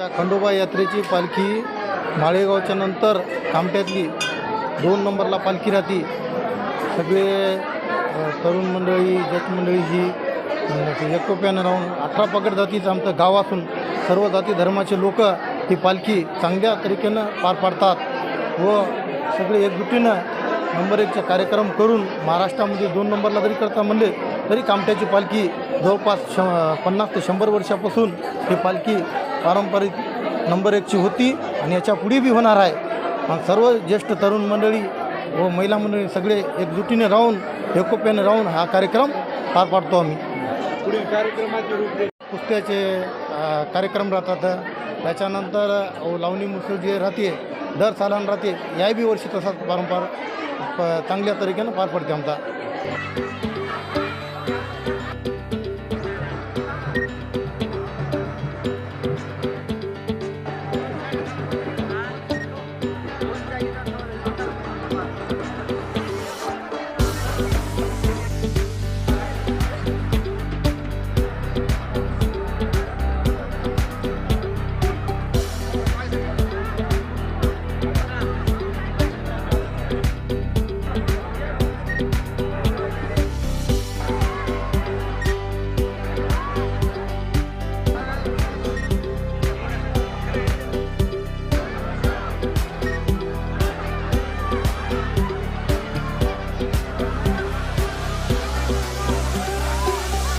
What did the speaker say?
खंडोबा यात्रेची पालखी माळेगावच्या नंतर कामट्यातली दोन नंबरला पालखी राहते. सगळे तरुण मंडळी जत मंडळी जी ते एकोप्यानं राहून अठरा पगड जातीचं आमचं गाव असून सर्व जाती धर्माचे लोक ही पालखी चांगल्या तरीकेनं पार पाडतात व सगळे एकजुटीनं नंबर एकचा कार्यक्रम करून महाराष्ट्रामध्ये दोन नंबरला जरी करता म्हणले तरी कामट्याची पालखी जवळपास श पन्नास ते शंभर वर्षापासून ही पालखी पारंपरिक नंबर एकची होती आणि याच्यापुढे बी होणार आहे. आणि सर्व ज्येष्ठ तरुण मंडळी व महिला मंडळी सगळे एकजुटीने राहून एकोप्याने राहून हा कार्यक्रम पार पाडतो आम्ही. पुढील कार्यक्रमाची कुस्त्याचे कार्यक्रम राहतात. त्याच्यानंतर लावणी मुसळ जे राहते दर सालान राहते याही बी वर्षी तसाच पारंपार प- चांगल्या तरीकेनं पार पडते आमचा.